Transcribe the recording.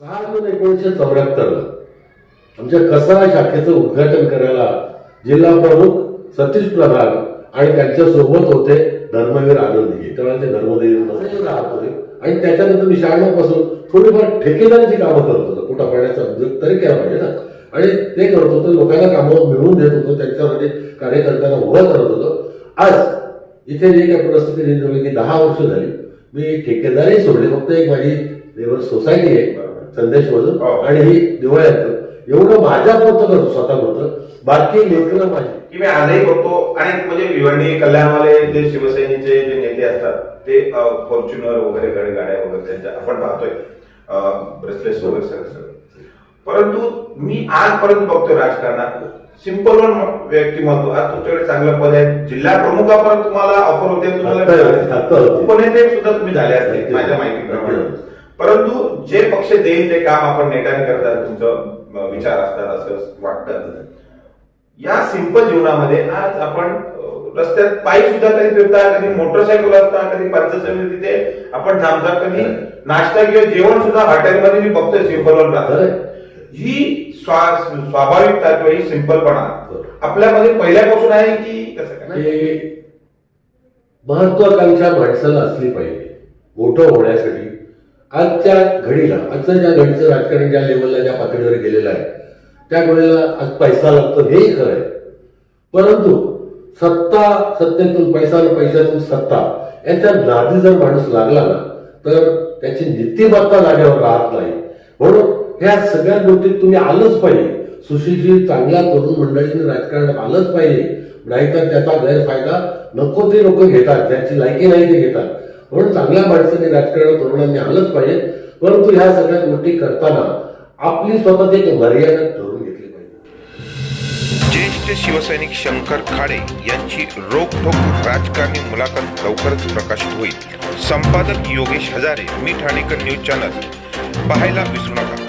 सन एकोणीसशे चौऱ्याहत्तरला आमच्या कसारा शाखेचं उद्घाटन करायला जिल्हा प्रमुख सतीश प्रधान आणि त्यांच्यासोबत होते धर्मवीर आनंदी. तेव्हा ते राहत होते. आणि त्याच्यानंतर मी शहाण्णवपासून थोडीफार ठेकेदारीची कामं करत होतो. कुठं पाण्याचा उद्योग तरी केला पाहिजे ना. आणि ते करत होतो. लोकांना कामं मिळवून देत होतो. त्यांच्यासाठी कार्यकर्त्यांना उभं करत होतो. आज इथे जे काही परिस्थिती की दहा वर्ष झाली. मी ठेकेदारी सोडली. फक्त एक माझी लेबर सोसायटी आहे. संदेश मधून हो. आणि ही दिवाळ्यात एवढं माझ्या पुरतं करतो स्वतः पुरतं बाकी लेकरं माझी. की मी आजही बघतो. आणि म्हणजे भिवंडी कल्याणवाले जे शिवसेनेचे जे नेते असतात ते फॉर्च्युनर वगैरे गाडी गाड्या वगैरे त्यांच्या आपण पाहतोय. ब्रेसलेस वगैरे सगळं सगळं. परंतु मी आजपर्यंत बघतोय राजकारणात सिंपल व्यक्तिमत्व. आज तुमच्याकडे चांगलं पद आहे. जिल्हा प्रमुखापर्यंत तुम्हाला ऑफर होते तुम्हाला. उपनेते सुद्धा तुम्ही झाले असते माझ्या माहितीप्रमाणे. देईल ते काम आपण नेटाने करतात तुमचं विचार असतात असं वाटतं या सिंपल जीवनामध्ये आज आपण रस्त्यात पायी सुद्धा कधी फिरता कधी मोटरसायकल असता कधी पंचायत तिथे आपण थांबता कधी नाश्ता किंवा जेवण सुद्धा हॉटेलमध्ये मी बघतोय सिंपल वर राहतं. ही स्वा- स्वाभाविकता किंवा ही सिंपलपणा आपल्यामध्ये पहिल्यापासून आहे की कसं काय? महत्वाकांक्षा माणसाला असली पाहिजे. मोठं होण्यासाठी आजच्या घडीला आजचं ज्या घडीचं राजकारण ज्या लेवलला ज्या पातळीवर गेलेलं आहे त्या वेळेला आज पैसा लागतो हेही खरं आहे. परंतु सत्ता सत्तेतून पैसा आणि पैशातून सत्ता याच्या नादी जर माणूस लागला ना तर त्याची नीतिमत्ता जागेवर राहत नाही. म्हणून ह्या सगळ्या गोष्टीत तुम्ही आलंच पाहिजे. सुशीलजी चांगल्या तरुण मंडळीने राजकारणात आलंच पाहिजे. नाहीतर त्याचा गैरफायदा नको ते लोक घेतात. ज्यांची लायकी नाही ते घेतात. म्हणून चांगल्या माणसाने राजकारण तरुणांनी आलंच पाहिजे. परंतु ह्या सगळ्या गोष्टी करताना आपली स्वतःची एक मर्यादा ठरवून घेतली पाहिजे. ज्येष्ठ शिवसैनिक शंकर खाडे यांची रोखोक राजकारणी मुलाखत लवकरच प्रकाशित होईल. संपादक योगेश हजारे मी ठाणेकर न्यूज चॅनल. पाहायला विसरू नका.